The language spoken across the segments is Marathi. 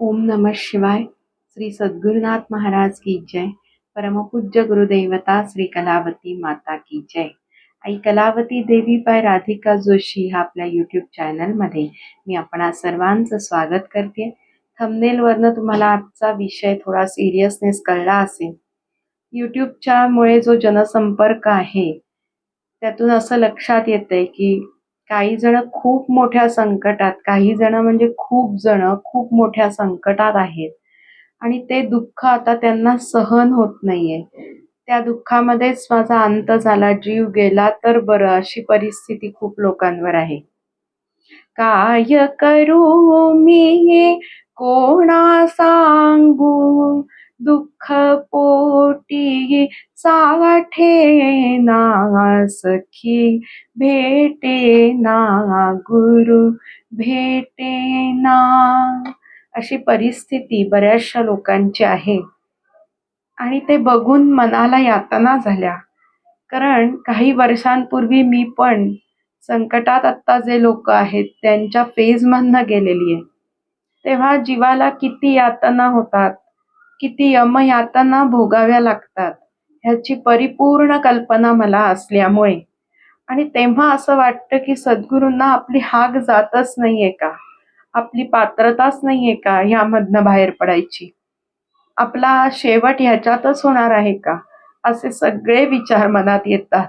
ओम नमः शिवाय। श्री सद्गुरुनाथ महाराज की जय। परमपूज्य गुरुदेवता श्री कलावती माता की जय। आई कलावती देवी बाय राधिका जोशी हा आपल्या यूट्यूब चॅनलमध्ये मी आपणा सर्वांचं स्वागत करते. थंबनेलवरनं तुम्हाला आजचा विषय थोडा सिरियसनेस कळला असेल. यूट्यूबच्यामुळे जो जनसंपर्क आहे त्यातून असं लक्षात येतंय की काही जण खूप मोठ्या संकटात काही जण म्हणजे खूप जण खूप मोठ्या संकटात आहेत. आणि ते दुःख आता त्यांना सहन होत नाहीये. त्या दुःखामध्येच माझा अंत झाला जीव गेला तर बरं अशी परिस्थिती खूप लोकांवर आहे. काय करू मी? कोणा सांगू? दुःख सावठे ना सखी भेटे ना गुरु भेटे ना. अशी परिस्थिती बऱ्याचशा लोकांची आहे. आणि ते बघून मनाला यातना झाल्या. कारण काही वर्षांपूर्वी मी पण संकटात आत्ता जे लोक आहेत त्यांच्या फेजमधनं गेलेली आहे तेव्हा जीवाला किती यातना होतात किती यमयातना भोगाव्या लागतात. ह्याची परिपूर्ण कल्पना मला असल्यामुळे. आणि तेव्हा असं वाटतं की सद्गुरूंना आपली हाक जातच नाहीये का? आपली पात्रताच नाहीये का ह्यामधनं बाहेर पडायची? आपला शेवट ह्याच्यातच होणार आहे का? असे सगळे विचार मनात येतात.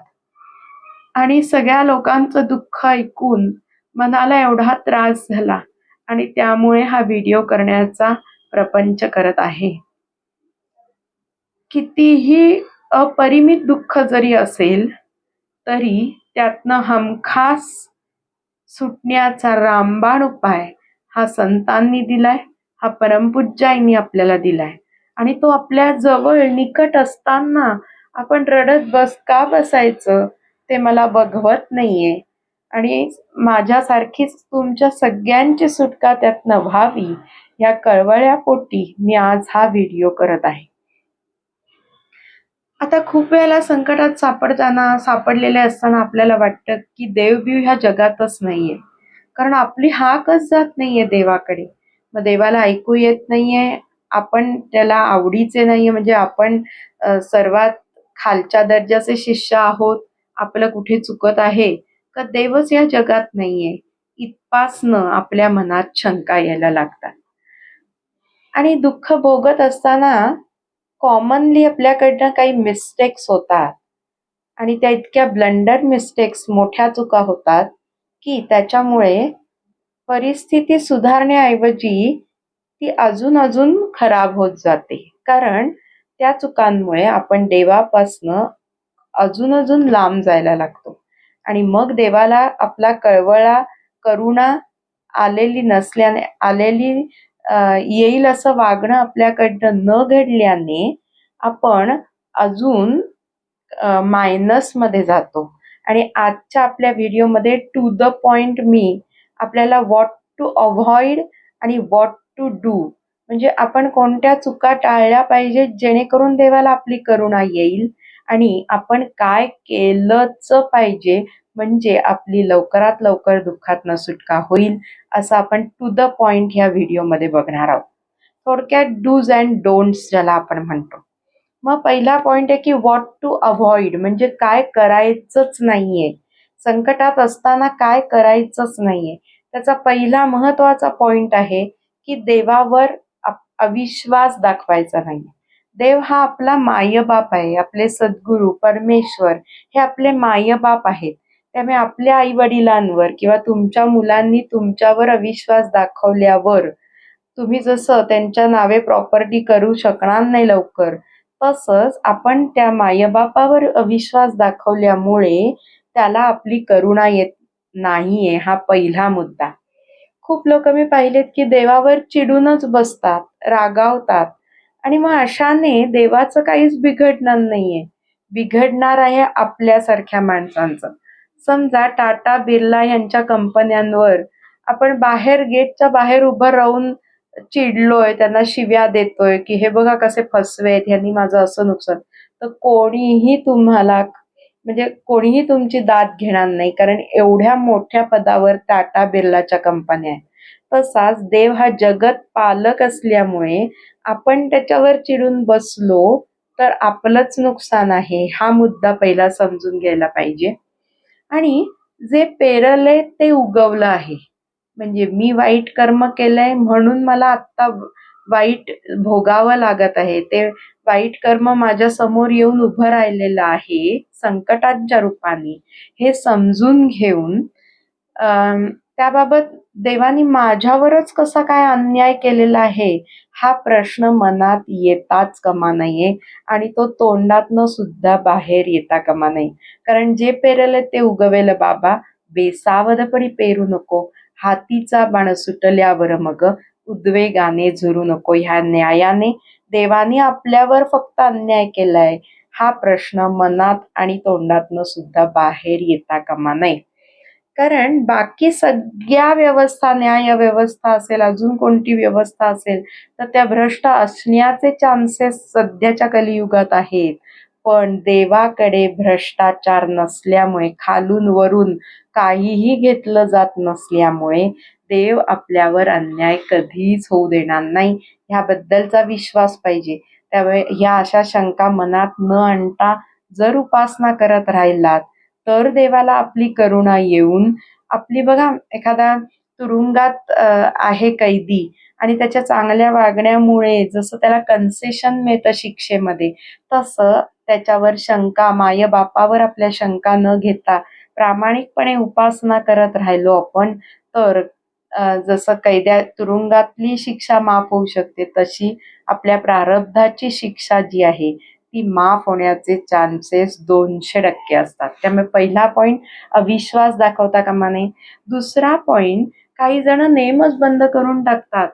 आणि सगळ्या लोकांचं दुःख ऐकून मनाला एवढा त्रास झाला आणि त्यामुळे हा व्हिडिओ करण्याचा प्रपंच करत आहे. कितीही अपरिमित दुःख जरी असेल तरी त्यातनं हमखास सुटण्याचा रामबाण उपाय हा संतांनी दिलाय हा परमपूज्याईंनी आपल्याला दिलाय. आणि तो आपल्या जवळ निकट असताना आपण रडत बस का बसायचं ते मला बघवत नाहीये. आणि माझ्यासारखीच तुमच्या सगळ्यांची सुटका त्यातनं व्हावी या कळवळ्या पोटी मी आज हा व्हिडिओ करत आहे. आता खूप वेळेला संकटात सापडताना सापडलेले असताना आपल्याला वाटतं की देवबीव ह्या जगातच नाहीये. कारण आपली हाकच जात नाहीये देवाकडे. मग देवाला ऐकू येत नाहीये. आपण त्याला आवडीचे नाहीये. म्हणजे आपण सर्वात खालच्या दर्जाचे शिष्य आहोत. आपलं कुठे चुकत आहे. का देवच या जगात नाहीये. इतपासनं आपल्या मनात शंका यायला लागतात. आणि दुःख भोगत असताना कॉमनली आपल्याकडनं काही मिस्टेक्स होतात. आणि त्या इतक्या ब्लंडर मिस्टेक्स मोठ्या चुका होतात की त्याच्यामुळे परिस्थिती सुधारण्याऐवजी ती अजून अजून खराब होत जाते. कारण त्या चुकांमुळे आपण देवापासनं अजून अजून लांब जायला लागतो. आणि मग देवाला आपला कळवळा करुणा आलेली नसल्याने आलेली येईल असं वागणं आपल्याकडनं न घडल्याने आपण अजून मायनसमध्ये जातो. आणि आजच्या आपल्या व्हिडिओमध्ये टू द पॉइंट मी आपल्याला वॉट टू अव्हॉइड आणि वॉट टू डू म्हणजे आपण कोणत्या चुका टाळल्या पाहिजे जेणेकरून देवाला आपली करुणा येईल आणि आपण काय केलंच पाहिजे म्हणजे आपली लवकरात लवकर दुःखातनं सुटका होईल असं आपण टू द पॉइंट ह्या व्हिडिओमध्ये बघणार आहोत. थोडक्यात डूज अँड डोंट्स ज्याला आपण म्हणतो. मग पहिला पॉइंट आहे की वॉट टू अव्हॉइड म्हणजे काय करायचंच नाहीये. संकटात असताना काय करायचंच नाहीये. त्याचा पहिला महत्त्वाचा पॉइंट आहे की देवावर अविश्वास दाखवायचा नाही देव हा आपला मायबाप आहे आपले सद्गुरू परमेश्वर हे आपले मायबाप आहेत. त्यामुळे आपल्या आई वडिलांवर किंवा तुमच्या मुलांनी तुमच्यावर अविश्वास दाखवल्यावर तुम्ही जसं त्यांच्या नावे प्रॉपर्टी करू शकणार नाही लवकर तसंच आपण त्या मायबापावर अविश्वास दाखवल्यामुळे त्याला आपली करुणा येत नाहीये हा पहिला मुद्दा. खूप लोक मी पाहिलेत की देवावर चिडूनच बसतात रागावतात आणि मग अशाने देवाचं काहीच बिघडणार नाहीये. बिघडणार आहे आपल्यासारख्या माणसांचं. समजा टाटा बिर्ला यांच्या कंपन्यांवर आपण बाहेर गेटच्या बाहेर उभं राहून चिडलोय त्यांना शिव्या देतोय की हे बघा कसे फसवेत यांनी माझं असं नुकसान. तर कोणीही तुम्हाला म्हणजे कोणीही तुमची दाद घेणार नाही कारण एवढ्या मोठ्या पदावर टाटा बिर्लाच्या कंपन्या आहेत. तसाच देव हा जगत पालक असल्यामुळे आपण त्याच्यावर चिडून बसलो तर आपलंच नुकसान आहे हा मुद्दा पहिला समजून घ्यायला पाहिजे. आणि जे पेरलंय ते उगवलं आहे. म्हणजे मी वाईट कर्म केलंय म्हणून मला आत्ता वाईट भोगावं लागत आहे. ते वाईट कर्म माझ्यासमोर येऊन उभं राहिलेलं आहे संकटांच्या रूपाने. हे समजून घेऊन त्याबाबत देवानी माझ्यावरच कसा काय अन्याय केलेला आहे? हा प्रश्न मनात येताच कमा नये आणि तो तोंडातनं सुद्धा बाहेर येता कमा नये. कारण जे पेरलं ते उगवेल बाबा. बेसावधपणी पेरू नको. हातीचा बाण सुटल्यावर मग उद्वेगाने झुरू नको ह्या न्यायाने. देवाने आपल्यावर फक्त अन्याय केलाय. हा प्रश्न मनात आणि तोंडातनं सुद्धा बाहेर येता कमा नये. कारण बाकी सगळ्या व्यवस्था न्याय व्यवस्था असेल अजून कोणती व्यवस्था असेल तर त्या भ्रष्ट असण्याचे चान्सेस सध्याच्या कलियुगात आहेत. पण देवाकडे भ्रष्टाचार नसल्यामुळे खालून वरून काहीही घेतलं जात नसल्यामुळे देव आपल्यावर अन्याय कधीच होऊ देणार नाही. ह्याबद्दलचा विश्वास पाहिजे. त्यामुळे ह्या अशा शंका मनात न आणता जर उपासना करत राहिलात तर देवाला आपली करुणा येऊन आपली बघा एखादा तुरुंगात आहे कैदी आणि त्याच्या चांगल्या वागण्यामुळे जसं त्याला कन्सेशन मिळतं शिक्षेमध्ये तसं त्याच्यावर शंका माय बापावर आपल्या शंका न घेता प्रामाणिकपणे उपासना करत राहिलो आपण तर जसं कैद्या तुरुंगातली शिक्षा माफ होऊ शकते तशी आपल्या प्रारब्धाची शिक्षा जी आहे ती माफ होण्याचे चान्सेस दोनशे टक्के असतात. त्यामुळे पहिला पॉईंट अविश्वास दाखवता कामा नये. दुसरा पॉईंट काही जण नेमच बंद करून टाकतात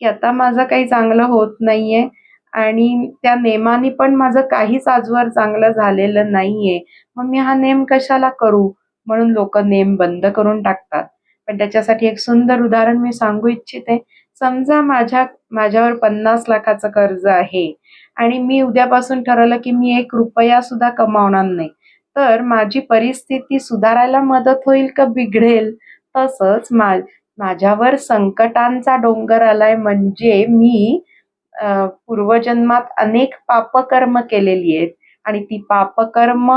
की आता माझं काही चांगलं होत नाहीये आणि त्या नेमाने पण माझं काहीच आजवर चांगलं झालेलं नाहीये. मग मी हा नेम कशाला करू? म्हणून लोक नेम बंद करून टाकतात. पण त्याच्यासाठी एक सुंदर उदाहरण मी सांगू इच्छिते. समजा माझ्या माझ्यावर पन्नास लाखाचं कर्ज आहे. आणि मी उद्यापासून ठरवलं की मी एक रुपया सुद्धा कमावणार नाही. तर माझी परिस्थिती सुधारायला मदत होईल का बिघडेल? तसंच मा माझ्यावर संकटांचा डोंगर आलाय म्हणजे मी पूर्वजन्मात अनेक पापकर्म केलेली आहेत आणि ती पापकर्म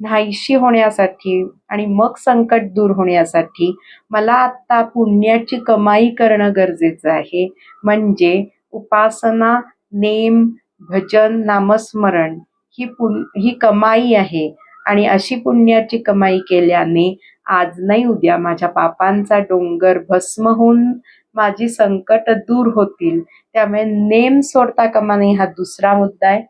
नाहीशी होण्यासाठी आणि मग संकट दूर होण्यासाठी मला आत्ता पुण्याची कमाई करणं गरजेचं आहे. म्हणजे उपासना नेम भजन नामस्मरण ही पुन ही कमाई आहे. आणि अशी पुण्याची कमाई केल्याने आज नाही उद्या माझ्या पापांचा डोंगर भस्म होऊन माझी संकट दूर होतील. त्यामुळे नेम सोडता कमा नाही हा दुसरा मुद्दा आहे.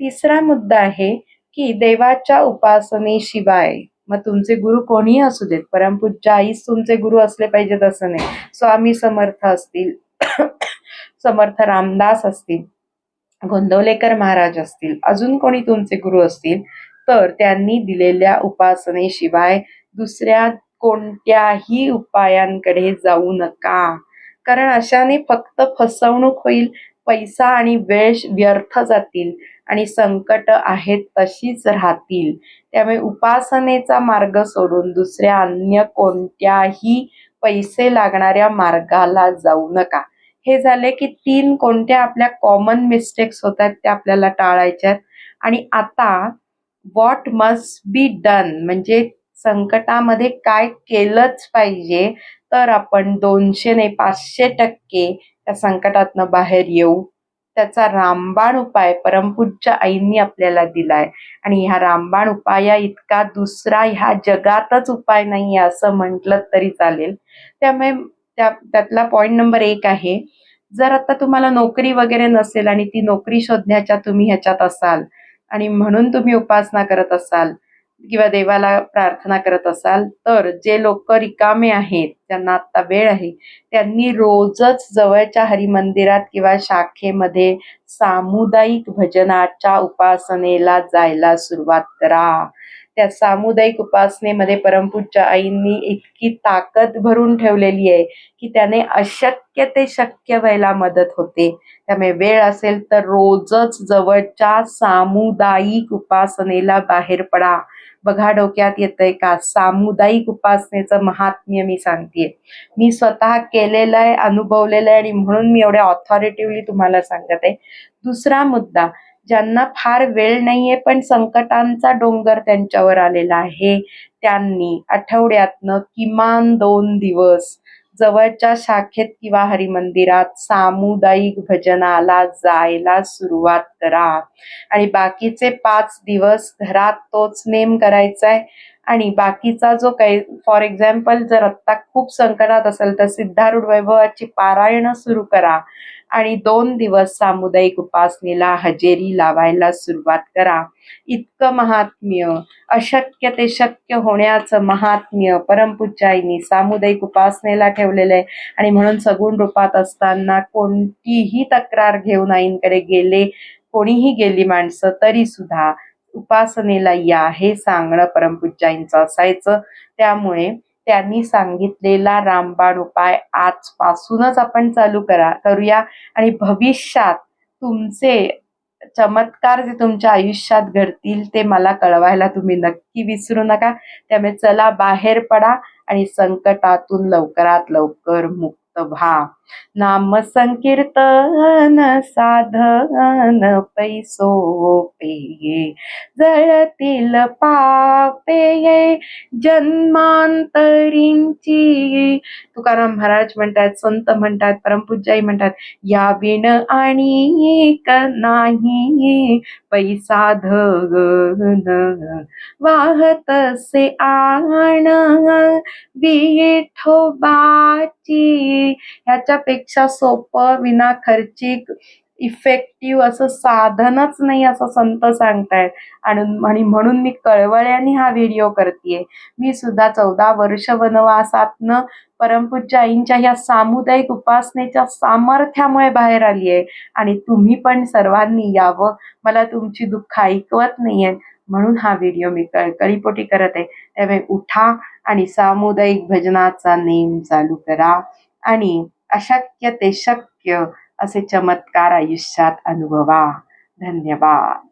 तिसरा मुद्दा आहे की देवाच्या उपासनेशिवाय मग तुमचे गुरु कोणीही असू देत परमपूज्य आईच तुमचे गुरु असले पाहिजेत असं नाही. स्वामी समर्थ असतील समर्थ रामदास असतील गोंदवलेकर महाराज असतील अजून कोणी तुमचे गुरु असतील तर त्यांनी दिलेल्या उपासनेशिवाय दुसऱ्या कोणत्याही उपायांकडे जाऊ नका. कारण अशाने फक्त फसवणूक होईल पैसा आणि वेळ व्यर्थ जातील आणि संकट आहेत तशीच राहतील. त्यामुळे उपासनेचा मार्ग सोडून दुसऱ्या अन्य कोणत्याही पैसे लागणाऱ्या मार्गाला जाऊ नका. हे झाले की तीन कोणत्या आपल्या कॉमन मिस्टेक्स होत आहेत त्या आपल्याला टाळायच्या आणि आता वॉट मस्ट बी डन म्हणजे संकटामध्ये काय केलंच पाहिजे तर आपण दोनशे ने पाचशे टक्के त्या संकटातनं बाहेर येऊ. त्याचा रामबाण उपाय परमपूज्य आईंनी आपल्याला दिलाय. आणि ह्या रामबाण उपाया इतका दुसरा ह्या जगातच उपाय नाही असं म्हटलं तरी चालेल. त्यामुळे त्या त्यातला पॉईंट नंबर एक आहे. जर आता तुम्हाला नोकरी वगैरे नसेल आणि ती नोकरी शोधण्याच्या तुम्ही ह्याच्यात असाल आणि म्हणून तुम्ही उपासना करत असाल किंवा देवाला प्रार्थना करत असाल तर जे लोक रिकामे आहेत त्यांना आता वेळ आहे त्यांनी रोजच जवळच्या हरिमंदिरात किंवा शाखेमध्ये सामुदायिक भजनाच्या उपासनेला जायला सुरुवात करा. त्या सामुदायिक उपासनेमध्ये परमपूज्य आईंनी इतकी ताकद भरून ठेवलेली आहे की त्याने अशक्य ते शक्य व्हायला मदत होते. त्यामुळे वेळ असेल तर रोजच जवळच्या सामुदायिक उपासनेला बाहेर पडा. बघा डोक्यात येतंय का? सामुदायिक उपासनेचं महात्म्य मी सांगतेय. मी स्वतः केलेलं आहे अनुभवलेलं आहे आणि म्हणून मी एवढ्या ऑथॉरिटिव्हली तुम्हाला सांगत आहे. दुसरा मुद्दा ज्यांना फार वेळ नाहीये पण संकटांचा डोंगर त्यांच्यावर आलेला आहे. त्यांनी आठवड्यातनं किमान दोन दिवस जवळच्या शाखेत किंवा हरिमंदिरात सामुदायिक भजनाला जायला सुरुवात करा. आणि बाकीचे पाच दिवस घरात तोच नेम करायचा आहे आणि बाकीचा जो काही फॉर एक्झाम्पल जर आत्ता खूप संकटात असेल तर सिद्धारूढ वैभवाची पारायणं सुरू करा. आणि दोन दिवस सामुदायिक उपासनेला हजेरी लावायला सुरुवात करा. इतकं महात्म्य अशक्य ते शक्य होण्याचं महात्म्य परमपूज्याईनी सामुदायिक उपासनेला ठेवलेलं आहे. आणि म्हणून सगुण रूपात असताना कोणतीही तक्रार घेऊन आईंकडे गेले कोणीही गेली माणसं तरी सुद्धा उपासनेला या हे सांगणं परमपूज्याईंचं असायचं. त्यामुळे त्यांनी सांगितलेला रामबाण उपाय आजपासूनच आपण चालू करा करूया. आणि भविष्यात तुमचे चमत्कार जे तुमच्या आयुष्यात घडतील ते मला कळवायला तुम्ही नक्की विसरू नका. त्यामुळे चला बाहेर पडा आणि संकटातून लवकरात लवकर मुक्त भा नाम संकीर्तन साधन पैसोपे जळतील पापे जन्मांतरींची. तुकाराम महाराज म्हणतात संत म्हणतात परमपूजाई म्हणतात या विण आणि नाही. पैसा धन वाहतसे आण विठोबाची ह्याच्यापेक्षा सोपं विना खर्चिक इफेक्टिव्ह असं साधनच नाही असं संत सांगतायत. आणि म्हणून मी कळवळ्याने हा व्हिडिओ करतेय. मी सुद्धा चौदा वर्ष वनवासातनं परमपूज्य आईंच्या ह्या सामुदायिक उपासनेच्या सामर्थ्यामुळे बाहेर आली आहे आणि तुम्ही पण सर्वांनी यावं. मला तुमची दुःख ऐकवत नाहीये म्हणून हा व्हिडिओ मी कळकळीपोटी करत आहे. त्यामुळे उठा आणि सामुदायिक भजनाचा नेम चालू करा. आणि अशक्य ते शक्य असे चमत्कार आयुष्यात अनुभवा. धन्यवाद.